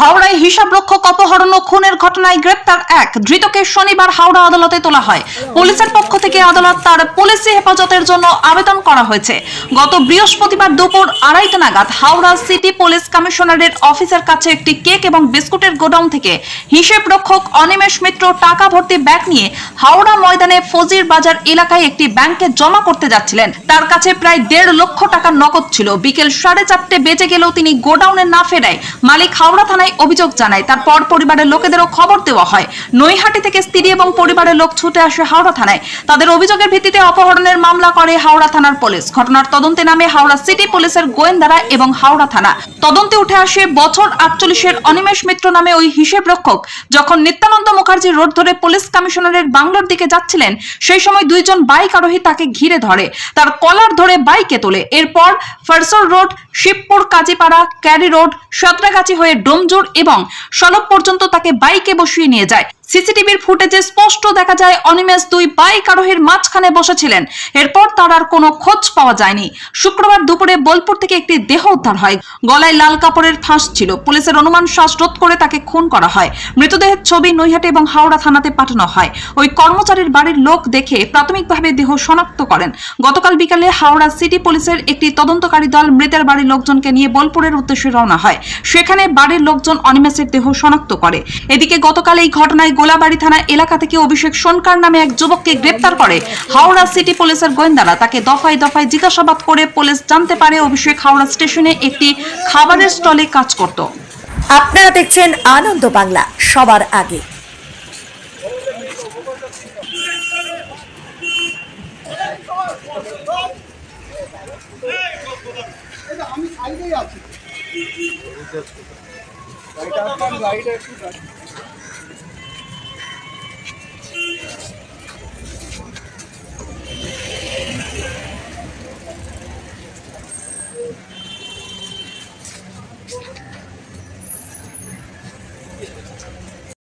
হাওড়ায় হিসাবরক্ষক অপহরণ ও খুনের ঘটনায় গ্রেপ্তার এক। ধৃতকে শনিবার হাওড়া আদালতে তোলা হয়। পুলিশের পক্ষ থেকে আদালত তার পুলিশি হেফাজতের জন্য আবেদন করা হয়েছে। গত বৃহস্পতিবার দুপুর আড়াইটা নাগাদ হাওড়া সিটি পুলিশ কমিশনারের অফিসের কাছে একটি কেক এবং বিস্কুটের গোডাউন থেকে হিসেব রক্ষক অনিমেষ মিত্র টাকা ভর্তি ব্যাগ নিয়ে হাওড়া ময়দানে ফজির বাজার এলাকায় একটি ব্যাংকে জমা করতে যাচ্ছিলেন। তার কাছে প্রায় দেড় লক্ষ টাকা নগদ ছিল। বিকেল সাড়ে চারটে বেজে গেলেও তিনি গোডাউনে না ফেরায় মালিক হাওড়া থানায় অভিযোগ জানায়। তারপর পরিবারের লোকেদেরও খবর দেওয়া হয়। নৈহাটি থেকে স্ত্রী এবং পরিবারের লোক ছুটে আসে হাওড়া থানায়। তাদের অভিযোগের ভিত্তিতে অপহরণের মামলা করে হাওড়া থানার পুলিশ। ঘটনার তদন্তে নামে হাওড়া সিটি পুলিশের গোয়েন্দারা এবং হাওড়া থানা। তদন্তে উঠে আসে বছর আটচল্লিশের অনিমেষ মিত্র নামে ওই হিসেব রক্ষক। যখন নিত্যানন্দ মুখার্জি রোড ধরে পুলিশ কমিশনারের বাংলোর দিকে যাচ্ছিলেন, সেই সময় দুইজন বাইক আরোহী তাকে ঘিরে ধরে। তার কলার ধরে বাইকে তোলে। এরপর foreshore road, Shibpur, Kazipara, Carey road Santragachi হয়ে ডোমজোর এবং সলব পর্যন্ত তাকে বাইকে বসিয়ে নিয়ে যায়। সিসিটিভির ফুটেজে স্পষ্ট দেখা যায় অনিমেষ দুই বাইক আরোহীর মাঝখানে বসেছিলেন। এরপর তার আর কোনো খোঁজ পাওয়া যায়নি। শুক্রবার দুপুরে বোলপুর থেকে একটি দেহ উদ্ধার হয়। গলায় লাল কাপড়ের ফাঁস ছিল। পুলিশের অনুমান শ্বাসরোধ করে তাকে খুন করা হয়। মৃতদেহের ছবি নৈহাটি এবং হাওড়া থানাতে পাঠানো হয়। ওই কর্মচারীর বাড়ির লোক দেখে প্রাথমিকভাবে দেহ শনাক্ত করেন। গতকাল বিকালে হাওড়া সিটি পুলিশের একটি তদন্তকারী দল মৃতের বাড়ির লোকজনকে নিয়ে বোলপুরের উদ্দেশ্যে রওনা হয়। সেখানে বাড়ির লোকজন অনিমেষের দেহ শনাক্ত করে। এদিকে গতকাল এই ঘটনায় গোলাবাড়ি থানা এলাকা থেকে অভিষেক সোনকার নামে এক যুবককে গ্রেপ্তার করে হাওড়া সিটি পুলিশের গোয়েন্দারা। তাকে দফায় দফায় জিজ্ঞাসাবাদ করে পুলিশ জানতে পারে অভিষেক হাওড়া স্টেশনে একটি খাবারের স্টলে কাজ করত। আপনারা দেখছেন আনন্দ বাংলা, সবার আগে। আমি সাইডেই আছি Thanks.